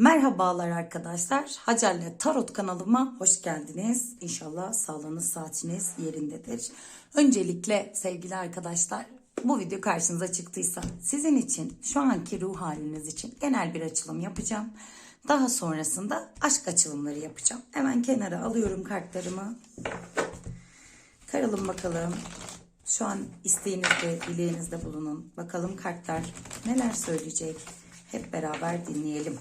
Merhabalar arkadaşlar. Hacer'le Tarot kanalıma hoş geldiniz. İnşallah sağlığınız, saatiniz yerindedir. Öncelikle sevgili arkadaşlar bu video karşınıza çıktıysa sizin için şu anki ruh haliniz için genel bir açılım yapacağım. Daha sonrasında aşk açılımları yapacağım. Hemen kenara alıyorum kartlarımı. Karalım bakalım. Şu an isteğinizde, dileğinizde bulunun. Bakalım kartlar neler söyleyecek. Hep beraber dinleyelim.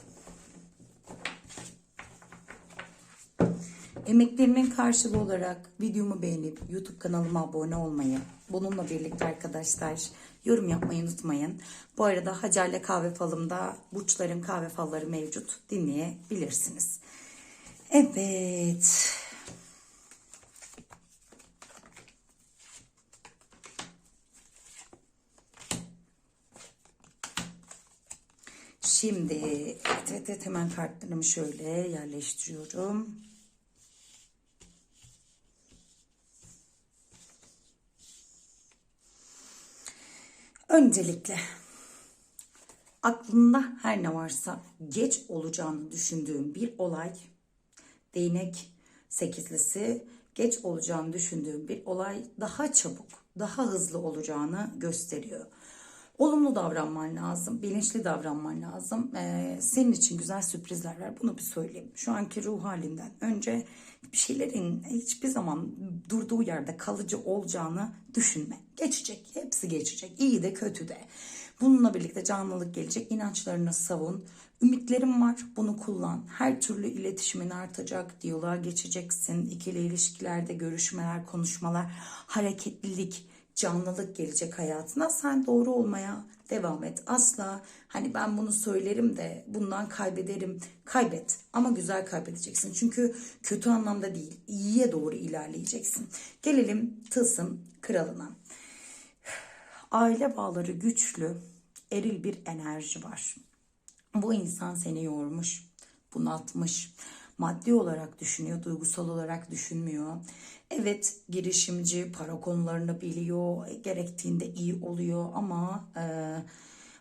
Emeklerimin karşılığı olarak videomu beğenip YouTube kanalıma abone olmayı, bununla birlikte arkadaşlar yorum yapmayı unutmayın. Bu arada Hacer'le kahve falımda burçların kahve falları mevcut dinleyebilirsiniz. Evet. Şimdi evet, evet, hemen kartlarımı şöyle yerleştiriyorum. Öncelikle aklında her ne varsa geç olacağını düşündüğüm bir olay, değnek sekizlisi geç olacağını düşündüğüm bir olay daha çabuk, daha hızlı olacağını gösteriyor. Olumlu davranman lazım, bilinçli davranman lazım. Ee, senin için güzel sürprizler var. Bunu bir söyleyeyim. Şu anki ruh halinden önce bir şeylerin hiçbir zaman durduğu yerde kalıcı olacağını düşünme. Geçecek, hepsi geçecek. İyi de kötü de. Bununla birlikte canlılık gelecek. İnançlarını savun. Ümitlerim var. Bunu kullan. Her türlü iletişimin artacak. Diyaloğa geçeceksin. İkili ilişkilerde görüşmeler, konuşmalar, hareketlilik, canlılık gelecek hayatına. Sen doğru olmaya devam et. Asla hani ben bunu söylerim de bundan kaybederim. Kaybet ama güzel kaybedeceksin. Çünkü kötü anlamda değil, iyiye doğru ilerleyeceksin. Gelelim tılsım kralına. Aile bağları güçlü, eril bir enerji var. Bu insan seni yormuş, bunaltmış. Maddi olarak düşünüyor, duygusal olarak düşünmüyor. Evet girişimci, para konularını biliyor, gerektiğinde iyi oluyor ama e,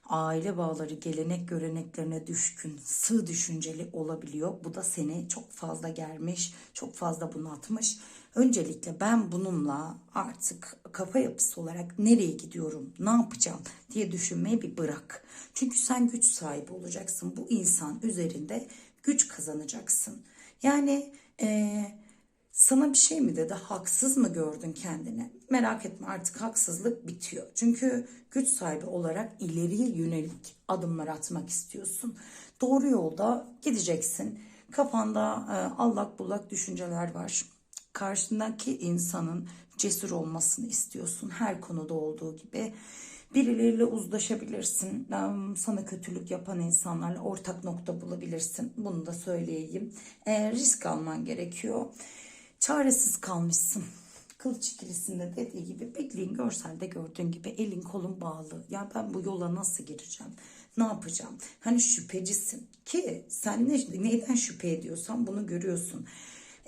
aile bağları, gelenek göreneklerine düşkün, sığ düşünceli olabiliyor. Bu da seni çok fazla germiş, çok fazla bunaltmış. Öncelikle ben bununla artık kafa yapısı olarak nereye gidiyorum, ne yapacağım diye düşünmeyi bir bırak. Çünkü sen güç sahibi olacaksın. Bu insan üzerinde güç kazanacaksın. Yani eee sana bir şey mi dedi? Haksız mı gördün kendini? Merak etme artık haksızlık bitiyor. Çünkü güç sahibi olarak ileriye yönelik adımlar atmak istiyorsun. Doğru yolda gideceksin. Kafanda e, allak bullak düşünceler var. Karşındaki insanın cesur olmasını istiyorsun. Her konuda olduğu gibi. Birileriyle uzlaşabilirsin. Sana kötülük yapan insanlarla ortak nokta bulabilirsin. Bunu da söyleyeyim. E, risk alman gerekiyor. Çaresiz kalmışsın. Kılıç ikilisinde dediği gibi bildiğin görselde gördüğün gibi elin kolun bağlı. Ya ben bu yola nasıl gireceğim? Ne yapacağım? Hani şüphecisin ki sen ne, neyden şüphe ediyorsan bunu görüyorsun.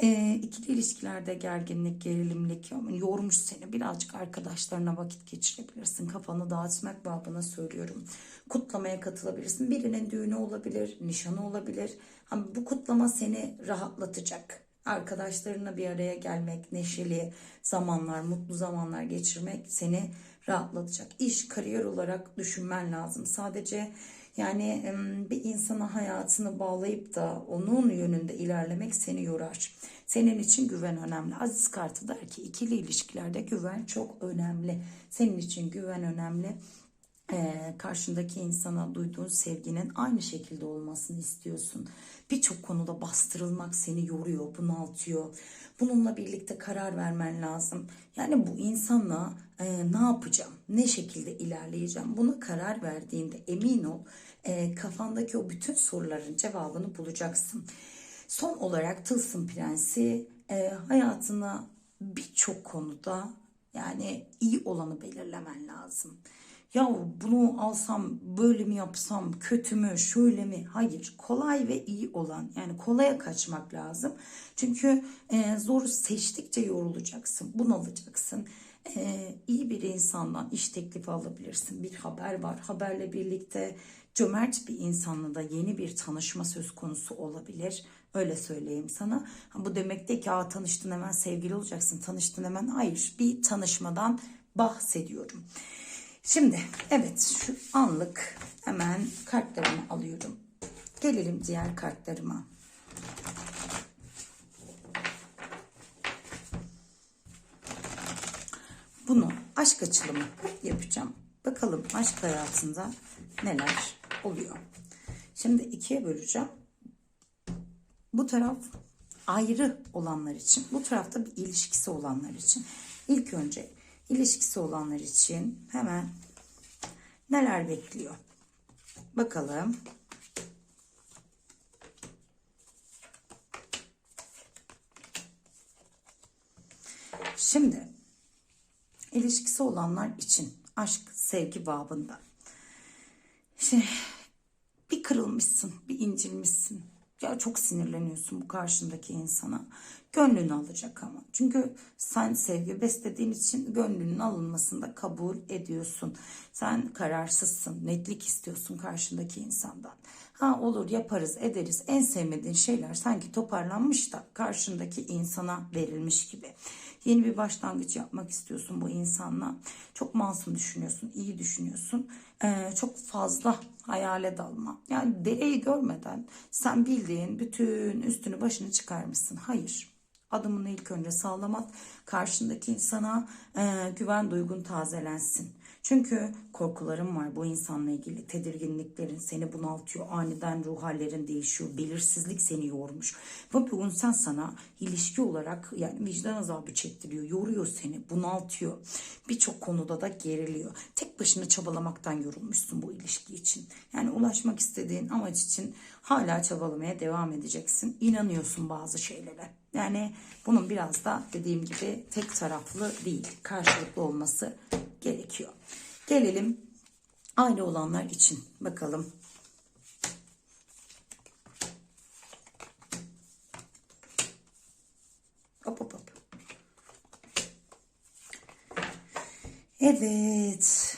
E, ikili ilişkilerde gerginlik, gerilimlik yani yormuş seni. Birazcık arkadaşlarına vakit geçirebilirsin. Kafanı dağıtmak babına söylüyorum. Kutlamaya katılabilirsin. Birinin düğünü olabilir, nişanı olabilir. Ama bu kutlama seni rahatlatacak arkadaşlarına bir araya gelmek, neşeli zamanlar, mutlu zamanlar geçirmek seni rahatlatacak. İş, kariyer olarak düşünmen lazım. Sadece yani bir insana hayatını bağlayıp da onun yönünde ilerlemek seni yorar. Senin için güven önemli. Aziz kartı der ki ikili ilişkilerde güven çok önemli. Senin için güven önemli e, karşındaki insana duyduğun sevginin aynı şekilde olmasını istiyorsun. Birçok konuda bastırılmak seni yoruyor, bunaltıyor. Bununla birlikte karar vermen lazım. Yani bu insanla e, ne yapacağım, ne şekilde ilerleyeceğim buna karar verdiğinde emin ol e, kafandaki o bütün soruların cevabını bulacaksın. Son olarak Tılsım Prensi e, hayatına birçok konuda yani iyi olanı belirlemen lazım ya bunu alsam böyle mi yapsam kötü mü şöyle mi hayır kolay ve iyi olan yani kolaya kaçmak lazım çünkü e, zoru seçtikçe yorulacaksın bunalacaksın e, iyi bir insandan iş teklifi alabilirsin bir haber var haberle birlikte Cömert bir insanla da yeni bir tanışma söz konusu olabilir. Öyle söyleyeyim sana. Bu demek değil ki Aa, tanıştın hemen sevgili olacaksın. Tanıştın hemen hayır. Bir tanışmadan bahsediyorum. Şimdi evet şu anlık hemen kartlarımı alıyorum. Gelelim diğer kartlarıma. Bunu aşk açılımı yapacağım. Bakalım aşk hayatında neler oluyor. Şimdi ikiye böleceğim. Bu taraf ayrı olanlar için, bu tarafta bir ilişkisi olanlar için. İlk önce ilişkisi olanlar için hemen neler bekliyor? Bakalım. Şimdi ilişkisi olanlar için aşk, sevgi babında. Şey, bir kırılmışsın, bir incilmişsin. Ya çok sinirleniyorsun bu karşındaki insana. Gönlünü alacak ama. Çünkü sen sevgi beslediğin için gönlünün alınmasını da kabul ediyorsun. Sen kararsızsın, netlik istiyorsun karşındaki insandan. Ha olur yaparız ederiz. En sevmediğin şeyler sanki toparlanmış da karşındaki insana verilmiş gibi. Yeni bir başlangıç yapmak istiyorsun bu insanla. Çok masum düşünüyorsun, iyi düşünüyorsun. Ee, çok fazla hayale dalma. Yani dereyi görmeden sen bildiğin bütün üstünü başını çıkarmışsın. Hayır. Adımını ilk önce sağlamak, karşındaki insana e, güven duygun tazelensin. Çünkü korkuların var bu insanla ilgili. Tedirginliklerin seni bunaltıyor. Aniden ruh hallerin değişiyor. Belirsizlik seni yormuş. Ve bu insan sana ilişki olarak yani vicdan azabı çektiriyor. Yoruyor seni. Bunaltıyor. Birçok konuda da geriliyor. Tek başına çabalamaktan yorulmuşsun bu ilişki için. Yani ulaşmak istediğin amaç için hala çabalamaya devam edeceksin. İnanıyorsun bazı şeylere. Yani bunun biraz da dediğim gibi tek taraflı değil. Karşılıklı olması gerekiyor. Gelelim aile olanlar için bakalım. Hop hop hop. Evet.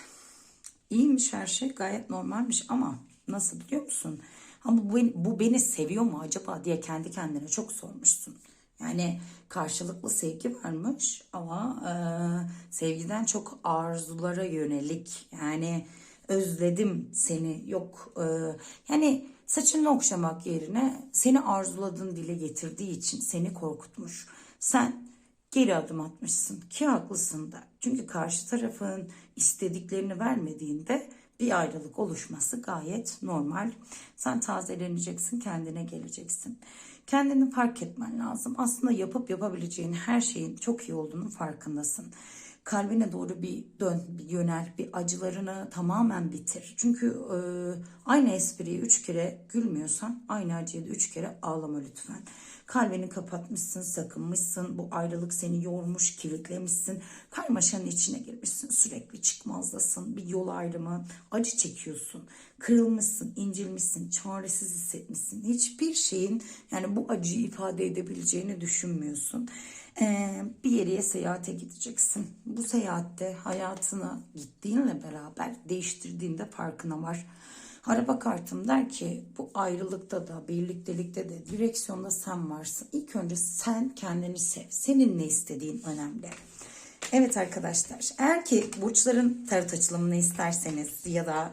İyiymiş her şey gayet normalmiş ama nasıl biliyor musun? Ama bu bu beni seviyor mu acaba diye kendi kendine çok sormuşsun. Yani karşılıklı sevgi varmış ama e, sevgiden çok arzulara yönelik yani özledim seni yok e, yani saçını okşamak yerine seni arzuladığın dile getirdiği için seni korkutmuş. Sen geri adım atmışsın ki haklısın da. Çünkü karşı tarafın istediklerini vermediğinde bir ayrılık oluşması gayet normal. Sen tazeleneceksin, kendine geleceksin. Kendini fark etmen lazım. Aslında yapıp yapabileceğin her şeyin çok iyi olduğunun farkındasın. Kalbine doğru bir dön, bir yönel, bir acılarını tamamen bitir. Çünkü e, aynı espriyi üç kere gülmüyorsan aynı acıyı da üç kere ağlama lütfen. Kalbini kapatmışsın, sakınmışsın. Bu ayrılık seni yormuş, kilitlemişsin. Karmaşanın içine girmişsin. Sürekli çıkmazdasın. Yol ayrımı, acı çekiyorsun. Kırılmışsın, incilmişsin, çaresiz hissetmişsin. Hiçbir şeyin yani bu acıyı ifade edebileceğini düşünmüyorsun. Ee, bir yere seyahate gideceksin. Bu seyahatte hayatını gittiğinle beraber değiştirdiğinde farkına var. Araba kartım der ki bu ayrılıkta da birliktelikte de direksiyonda sen varsın. İlk önce sen kendini sev. Senin ne istediğin önemli. Evet arkadaşlar eğer ki burçların tarot açılımını isterseniz ya da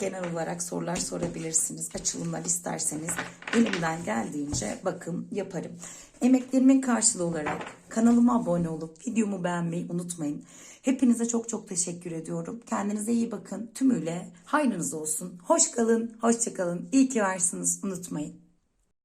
genel olarak sorular sorabilirsiniz. Açılımlar isterseniz elimden geldiğince bakım yaparım. Emeklerimin karşılığı olarak kanalıma abone olup videomu beğenmeyi unutmayın. Hepinize çok çok teşekkür ediyorum. Kendinize iyi bakın. Tümüyle hayrınız olsun. Hoş kalın, hoşça kalın. İyi ki varsınız. Unutmayın.